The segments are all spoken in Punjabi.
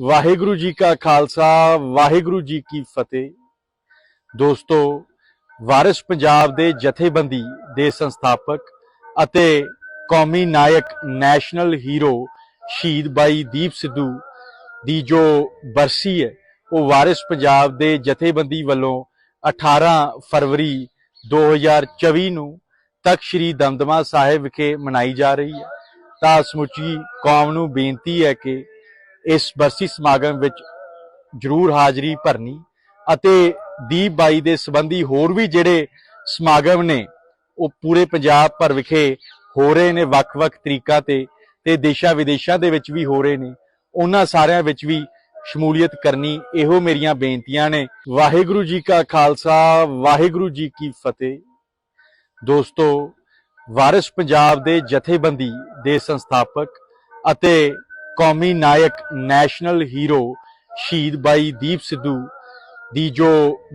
ਵਾਹਿਗੁਰੂ ਜੀ ਕਾ ਖਾਲਸਾ, ਵਾਹਿਗੁਰੂ ਜੀ ਕੀ ਫਤਿਹ। ਦੋਸਤੋ, ਵਾਰਿਸ ਪੰਜਾਬ ਦੇ ਜਥੇਬੰਦੀ ਦੇ ਸੰਸਥਾਪਕ ਅਤੇ ਕੌਮੀ ਨਾਇਕ ਨੈਸ਼ਨਲ ਹੀਰੋ ਸ਼ਹੀਦ ਬਾਈ ਦੀਪ ਸਿੱਧੂ ਦੀ ਜੋ ਬਰਸੀ ਹੈ, ਉਹ ਵਾਰਿਸ ਪੰਜਾਬ ਦੇ ਜਥੇਬੰਦੀ ਵੱਲੋਂ 18 ਫਰਵਰੀ 2024 ਨੂੰ ਤੱਕ ਸ੍ਰੀ ਦਮਦਮਾ ਸਾਹਿਬ ਵਿਖੇ ਮਨਾਈ ਜਾ ਰਹੀ ਹੈ। ਤਾਂ ਸਮੁੱਚੀ ਕੌਮ ਨੂੰ ਬੇਨਤੀ ਹੈ ਕਿ ਇਸ ਬਰਸੀ ਸਮਾਗਮ ਵਿੱਚ ਜਰੂਰ ਹਾਜ਼ਰੀ ਭਰਨੀ ਅਤੇ ਦੀਪ ਬਾਈ ਦੇ ਸੰਬੰਧੀ ਹੋਰ ਵੀ ਜਿਹੜੇ ਸਮਾਗਮ ਨੇ, ਉਹ ਪੂਰੇ ਪੰਜਾਬ ਭਰ ਵਿਖੇ ਹੋ ਰਹੇ ਨੇ, ਵੱਖ-ਵੱਖ ਤਰੀਕਾ ਤੇ ਤੇ ਦੇਸ਼ਾਂ ਵਿਦੇਸ਼ਾਂ ਦੇ ਵਿੱਚ ਵੀ ਹੋ ਰਹੇ ਨੇ। ਉਹਨਾਂ ਸਾਰਿਆਂ ਵਿੱਚ ਵੀ ਸ਼ਮੂਲੀਅਤ ਕਰਨੀ ਇਹੋ ਮੇਰੀਆਂ ਬੇਨਤੀਆਂ ਨੇ। ਵਾਹਿਗੁਰੂ ਜੀ ਕਾ ਖਾਲਸਾ, ਵਾਹਿਗੁਰੂ ਜੀ ਕੀ ਫਤਿਹ। ਦੋਸਤੋ, ਵਾਰਿਸ ਪੰਜਾਬ ਦੇ ਜਥੇਬੰਦੀ ਦੇ ਸੰਸਥਾਪਕ ਅਤੇ ਕੌਮੀ ਨਾਇਕ ਨੈਸ਼ਨਲ ਹੀਰੋ ਸ਼ਹੀਦ ਬਾਈ ਦੀਪ ਸਿੱਧੂ ਦੀ ਜੋ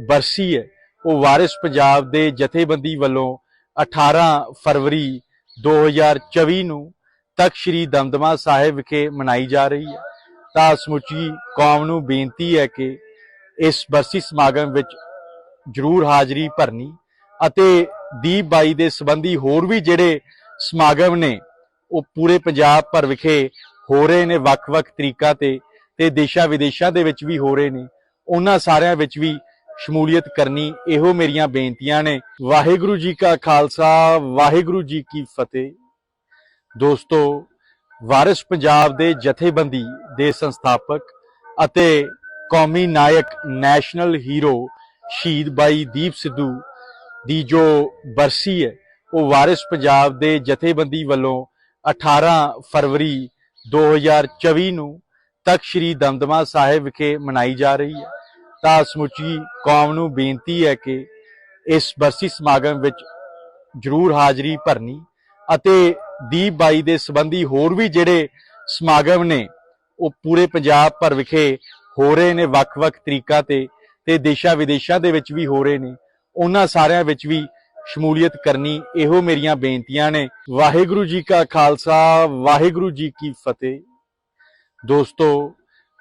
ਬਰਸੀ ਹੈ, ਉਹ ਵਾਰਿਸ ਪੰਜਾਬ ਦੇ ਜਥੇਬੰਦੀ ਵੱਲੋਂ 18 ਫਰਵਰੀ 2024 ਨੂੰ ਤਖਤ ਸ੍ਰੀ ਦਮਦਮਾ ਸਾਹਿਬ ਵਿਖੇ ਮਨਾਈ ਜਾ ਰਹੀ ਹੈ। ਤਾਂ ਸਮੁੱਚੀ ਕੌਮ ਨੂੰ ਬੇਨਤੀ ਹੈ ਕਿ ਇਸ ਬਰਸੀ ਸਮਾਗਮ ਵਿੱਚ ਜਰੂਰ ਹਾਜ਼ਰੀ ਭਰਨੀ ਅਤੇ ਦੀਪ ਬਾਈ ਦੇ ਸੰਬੰਧੀ ਹੋਰ ਵੀ ਜਿਹੜੇ ਸਮਾਗਮ ਨੇ, ਉਹ ਪੂਰੇ ਪੰਜਾਬ ਭਰ ਵਿਖੇ ਹੋ ਰਹੇ ਨੇ ਵੱਖ-ਵੱਖ ਤਰੀਕਾ ਤੇ ਤੇ ਦੇਸ਼ਾਂ ਵਿਦੇਸ਼ਾਂ ਦੇ ਵਿੱਚ ਵੀ ਹੋ ਰਹੇ ਨੇ। ਉਹਨਾਂ ਸਾਰਿਆਂ ਵਿੱਚ ਵੀ ਸ਼ਮੂਲੀਅਤ ਕਰਨੀ ਇਹੋ ਮੇਰੀਆਂ ਬੇਨਤੀਆਂ ਨੇ। ਵਾਹਿਗੁਰੂ ਜੀ ਕਾ ਖਾਲਸਾ, ਵਾਹਿਗੁਰੂ ਜੀ ਕੀ ਫਤਿਹ। ਦੋਸਤੋ, ਵਾਰਿਸ ਪੰਜਾਬ ਦੇ ਜਥੇਬੰਦੀ ਦੇ ਸੰਸਥਾਪਕ ਅਤੇ ਕੌਮੀ ਨਾਇਕ ਨੈਸ਼ਨਲ ਹੀਰੋ ਸ਼ਹੀਦ ਬਾਈ ਦੀਪ ਸਿੱਧੂ ਦੀ ਜੋ ਬਰਸੀ ਹੈ, ਉਹ ਵਾਰਿਸ ਪੰਜਾਬ ਦੇ ਜਥੇਬੰਦੀ ਵੱਲੋਂ 18 ਫਰਵਰੀ 2024 ਨੂੰ ਤਖਤ ਸ੍ਰੀ ਦਮਦਮਾ ਸਾਹਿਬ ਵਿਖੇ ਮਨਾਈ ਜਾ ਰਹੀ ਹੈ। ਤਾਂ ਸਮੁੱਚੀ ਕੌਮ ਨੂੰ ਬੇਨਤੀ ਹੈ ਕਿ ਇਸ ਬਰਸੀ ਸਮਾਗਮ ਵਿੱਚ ਜਰੂਰ ਹਾਜ਼ਰੀ ਭਰਨੀ ਅਤੇ ਦੀਪ ਬਾਈ ਦੇ ਸੰਬੰਧੀ ਹੋਰ ਵੀ ਜਿਹੜੇ ਸਮਾਗਮ ਨੇ, ਉਹ ਪੂਰੇ ਪੰਜਾਬ ਭਰ ਵਿਖੇ ਹੋ ਰਹੇ ਨੇ, ਵੱਖ-ਵੱਖ ਤਰੀਕਾ ਤੇ ਤੇ ਦੇਸ਼ਾਂ ਵਿਦੇਸ਼ਾਂ ਦੇ ਵਿੱਚ ਵੀ ਹੋ ਰਹੇ ਨੇ। ਉਹਨਾਂ ਸਾਰਿਆਂ ਵਿੱਚ ਵੀ ਸ਼ਮੂਲੀਅਤ ਕਰਨੀ, ਇਹੋ ਮੇਰੀਆਂ ਬੇਨਤੀਆਂ ਨੇ। ਵਾਹਿਗੁਰੂ ਜੀ ਕਾ ਖਾਲਸਾ, ਵਾਹਿਗੁਰੂ ਜੀ ਕੀ ਫਤਿਹ। ਦੋਸਤੋ,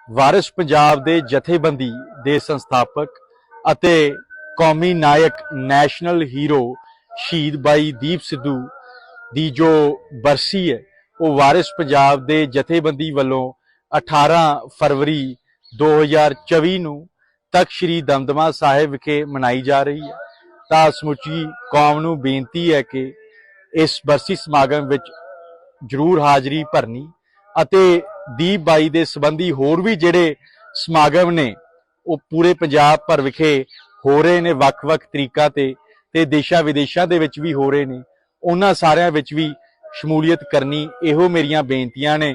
ਵਾਰਿਸ ਪੰਜਾਬ ਦੇ ਜਥੇਬੰਦੀ ਦੇ ਸੰਸਥਾਪਕ ਅਤੇ ਕੌਮੀ ਨਾਇਕ, ਨੈਸ਼ਨਲ ਹੀਰੋ ਸ਼ਹੀਦ ਬਾਈ ਦੀਪ ਸਿੱਧੂ ਦੀ ਜੋ ਬਰਸੀ ਹੈ, ਉਹ ਵਾਰਿਸ ਪੰਜਾਬ ਦੇ ਜਥੇਬੰਦੀ ਵੱਲੋਂ 18 ਫਰਵਰੀ 2024 ਨੂੰ ਤਖਤ ਸ੍ਰੀ ਦਮਦਮਾ ਸਾਹਿਬ ਵਿਖੇ ਮਨਾਈ ਜਾ ਰਹੀ ਹੈ। ਤਾਂ ਸਮੁੱਚੀ ਕੌਮ ਨੂੰ ਬੇਨਤੀ ਹੈ ਕਿ ਇਸ ਬਰਸੀ ਸਮਾਗਮ ਵਿੱਚ ਜਰੂਰ ਹਾਜ਼ਰੀ ਭਰਨੀ ਅਤੇ ਦੀਪ ਬਾਈ ਦੇ ਸੰਬੰਧੀ ਹੋਰ ਵੀ ਜਿਹੜੇ ਸਮਾਗਮ ਨੇ, ਉਹ ਪੂਰੇ ਪੰਜਾਬ ਭਰ ਵਿਖੇ ਹੋ ਰਹੇ ਨੇ, ਵੱਖ-ਵੱਖ ਤਰੀਕਾ ਤੇ ਤੇ ਦੇਸ਼ਾਂ ਵਿਦੇਸ਼ਾਂ ਦੇ ਵਿੱਚ ਵੀ ਹੋ ਰਹੇ ਨੇ, ਉਹਨਾਂ ਸਾਰਿਆਂ ਵਿੱਚ ਵੀ ਸ਼ਮੂਲੀਅਤ ਕਰਨੀ ਇਹੋ ਮੇਰੀਆਂ ਬੇਨਤੀਆਂ ਨੇ।